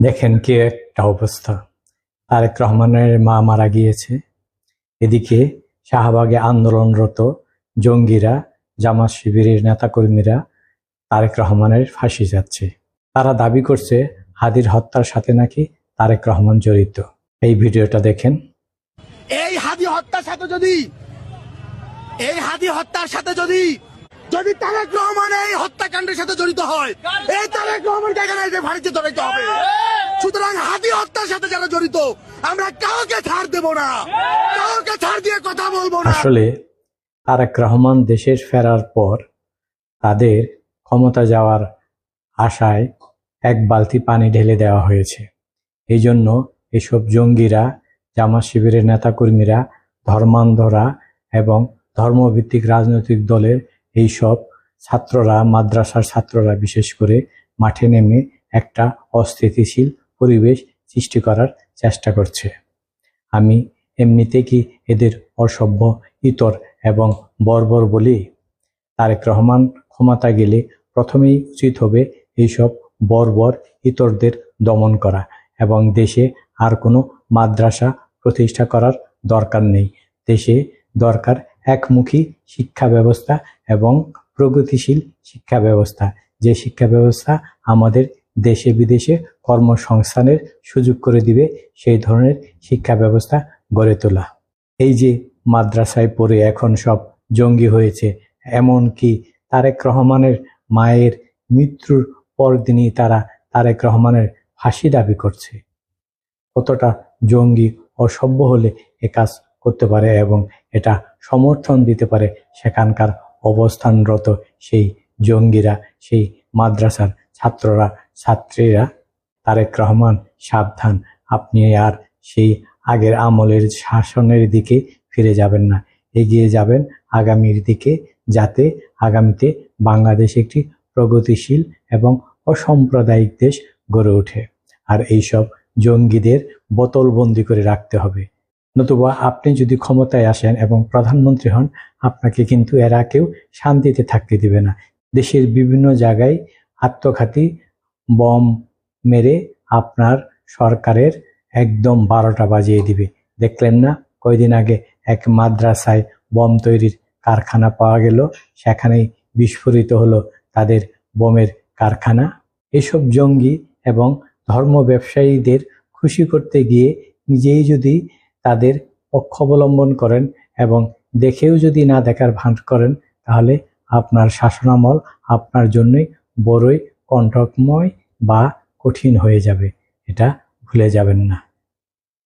দেখেন কি একটা অবস্থা। তারেক রহমানের মা মারা গিয়েছে। এদিকে শাহবাগে আন্দোলনরত জঙ্গিরা, জামাত শিবিরের নেতাকর্মীরা তারেক রহমানের ফাঁসি যাচ্ছে তারা দাবি করছে হাদির হত্যার সাথে নাকি তারেক রহমান জড়িত। এই ভিডিওটা দেখেন। এই হাদি হত্যার সাথে যদি এই হাদি হত্যার সাথে যদি যদি তারেক রহমান এই হত্যাকাণ্ডের সাথে জড়িত হয়, এই তারেক রহমানকে এখানে এসে ফাঁড়িতে ধরাইতে হবে। সুতরাং হাদি হত্যার সাথে যারা জড়িত, আমরা কাউকে ছাড় দেব না। কাউকে ছাড় দিয়ে কথা বলব না। আসলে তারেক রহমান দেশের ফেরার পর তাদের ক্ষমতা যাওয়ার আশায় এক বালতি পানি ঢেলে দেওয়া হয়েছে। এই জন্য এসব জঙ্গিরা জামা শিবিরের নেতাকর্মীরা, ধর্মান্ধরা এবং ধর্মভিত্তিক রাজনৈতিক দলের এইসব ছাত্ররা, মাদ্রাসার ছাত্ররা বিশেষ করে মাঠে নেমে একটা অস্থিতিশীল পরিবেশ সৃষ্টি করার চেষ্টা করছে। আমি এমনিতে কি এদের অসভ্য ইতর এবং বর্বর বলি? তারেক রহমান ক্ষমতা গেলে প্রথমেই উচিত হবে এইসব বর্বর ইতরদের দমন করা এবং দেশে আর কোনো মাদ্রাসা প্রতিষ্ঠা করার দরকার নেই। দেশে দরকার একমুখী শিক্ষা ব্যবস্থা এবং প্রগতিশীল শিক্ষা ব্যবস্থা যে শিক্ষা ব্যবস্থা আমাদের দেশে বিদেশে কর্মসংস্থানের সুযোগ করে দিবে, সেই ধরনের শিক্ষা ব্যবস্থা গড়ে তোলা। এই যে মাদ্রাসায় পড়ে এখন সব জঙ্গি হয়েছে এমন কি তারেক রহমানের মায়ের মৃত্যুর পরদিনই তারা তারেক রহমানের ফাঁসি দাবি করছে। কতটা জঙ্গি অসভ্য হলে এ কাজ করতে পারে এবং এটা সমর্থন দিতে পারে সেখানকার অবস্থানরত সেই জঙ্গিরা, সেই মাদ্রাসার ছাত্ররা, ছাত্রীরা। তারেক রহমান, সাবধান, আপনি আর সেই আগের আমলের শাসনের দিকে ফিরে যাবেন না। এগিয়ে যাবেন আগামীর দিকে যাতে আগামীতে বাংলাদেশ একটি প্রগতিশীল এবং অসাম্প্রদায়িক দেশ গড়ে ওঠে। আর এইসব জঙ্গিদের বোতলবন্দি করে রাখতে হবে। নতুবা আপনি যদি ক্ষমতায় আসেন এবং প্রধানমন্ত্রী হন, আপনাকে কিন্তু এরা কেউ শান্তিতে থাকতে দিবে না। দেশের বিভিন্ন জায়গায় আত্মঘাতী বম মেরে আপনার সরকারের একদম বারোটা বাজিয়ে দিবে। দেখলেন না? কয়দিন আগে এক মাদ্রাসায় বম তৈরির কারখানা পাওয়া গেল। সেখানেই বিস্ফোরিত হলো তাদের বোমের কারখানা। এসব জঙ্গি এবং ধর্ম ব্যবসায়ীদের খুশি করতে গিয়ে নিজেই যদি তাদের পক্ষ অবলম্বন করেন এবং দেখেও যদি না দেখার ভান করেন, তাহলে আপনার শাসনামল আপনার জন্যই বড়ই কণ্ঠকময় বা কঠিন হয়ে যাবে। এটা ভুলে যাবেন না।